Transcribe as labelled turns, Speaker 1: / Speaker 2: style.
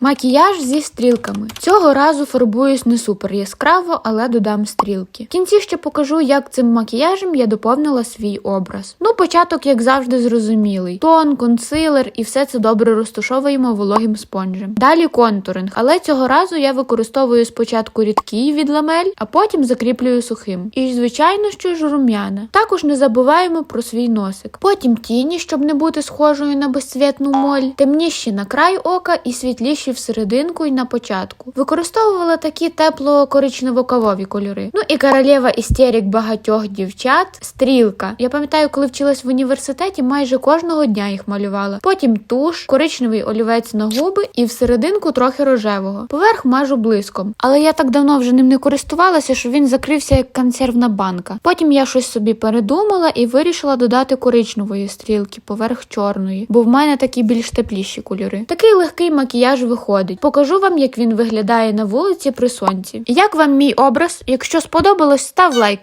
Speaker 1: Макіяж зі стрілками. Цього разу фарбуюсь не супер яскраво, але додам стрілки. В кінці ще покажу, як цим макіяжем я доповнила свій образ. Ну, початок, як завжди, зрозумілий: тон, консилер і все це добре розташовуємо вологим спонжем. Далі контуринг, але цього разу я використовую спочатку рідкий від ламель, а потім закріплюю сухим. І, звичайно, що ж рум'яна. Також не забуваємо про свій носик. Потім тіні, щоб не бути схожою на безцвітну моль, темніші на край ока і світліші всерединку і на початку. Використовувала такі тепло-коричнево-кавові кольори. Ну і королева істерик багатьох дівчат стрілка. Я пам'ятаю, коли вчилась в університеті, майже кожного дня їх малювала. Потім туш, коричневий олівець на губи і всерединку трохи рожевого. Поверх мажу блиском. Але я так давно вже ним не користувалася, що він закрився як консервна банка. Потім я щось собі передумала і вирішила додати коричневої стрілки поверх чорної, бо в мене такі більш тепліші кольори. Такий легкий макіяж виходить. Покажу вам, як він виглядає на вулиці при сонці. Як вам мій образ? Якщо сподобалось, став лайк.